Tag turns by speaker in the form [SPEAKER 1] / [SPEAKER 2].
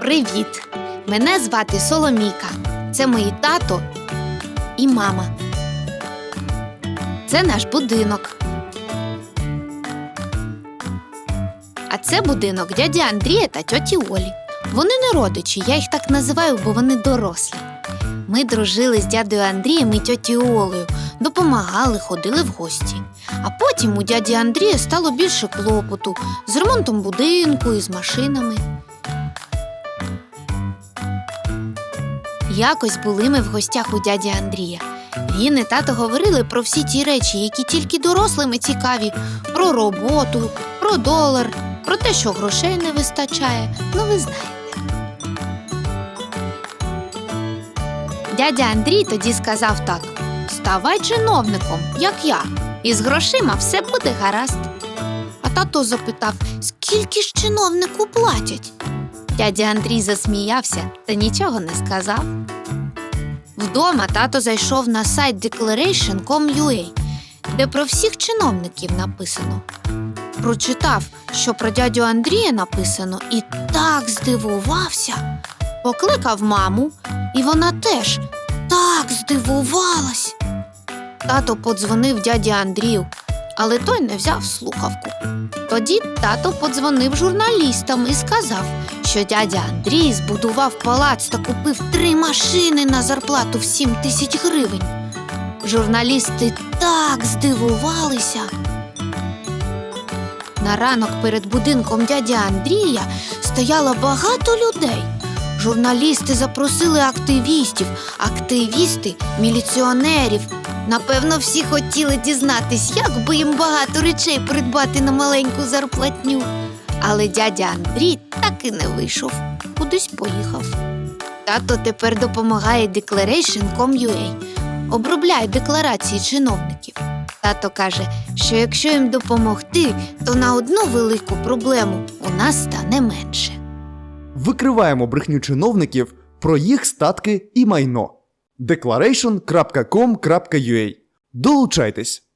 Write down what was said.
[SPEAKER 1] Привіт! Мене звати Соломійка. Це мої тато і мама. Це наш будинок. А це будинок дяді Андрія та тьоті Олі. Вони не родичі, я їх так називаю, бо вони дорослі. Ми дружили з дядою Андрієм і тьотю Олею, допомагали, ходили в гості. А потім у дяді Андрія стало більше клопоту з ремонтом будинку і з машинами. Якось були ми в гостях у дяді Андрія. Він і тато говорили про всі ті речі, які тільки дорослими цікаві: про роботу, про долар, про те, що грошей не вистачає. Ну, ви знаєте. Дядя Андрій тоді сказав так: ставай чиновником, як я, і з грошима все буде гаразд. А тато запитав, скільки ж чиновнику платять? Дядя Андрій засміявся та нічого не сказав. Вдома тато зайшов на сайт declaration.com.ua, де про всіх чиновників написано. Прочитав, що про дядю Андрія написано, і так здивувався. Покликав маму, і вона теж так здивувалась. Тато подзвонив дяді Андрію, але той не взяв слухавку. Тоді тато подзвонив журналістам і сказав, що дядя Андрій збудував палац та купив три машини на зарплату в 7 тисяч гривень. Журналісти так здивувалися. На ранок перед будинком дяді Андрія стояло багато людей. Журналісти запросили активістів, активісти міліціонерів. Напевно, всі хотіли дізнатись, як би їм багато речей придбати на маленьку зарплатню. Але дядя Андрій так і не вийшов, кудись поїхав. Тато тепер допомагає Declaration.com.ua, обробляє декларації чиновників. Тато каже, що якщо їм допомогти, то на одну велику проблему у нас стане менше.
[SPEAKER 2] Викриваємо брехню чиновників про їх статки і майно. declaration.com.ua Долучайтесь!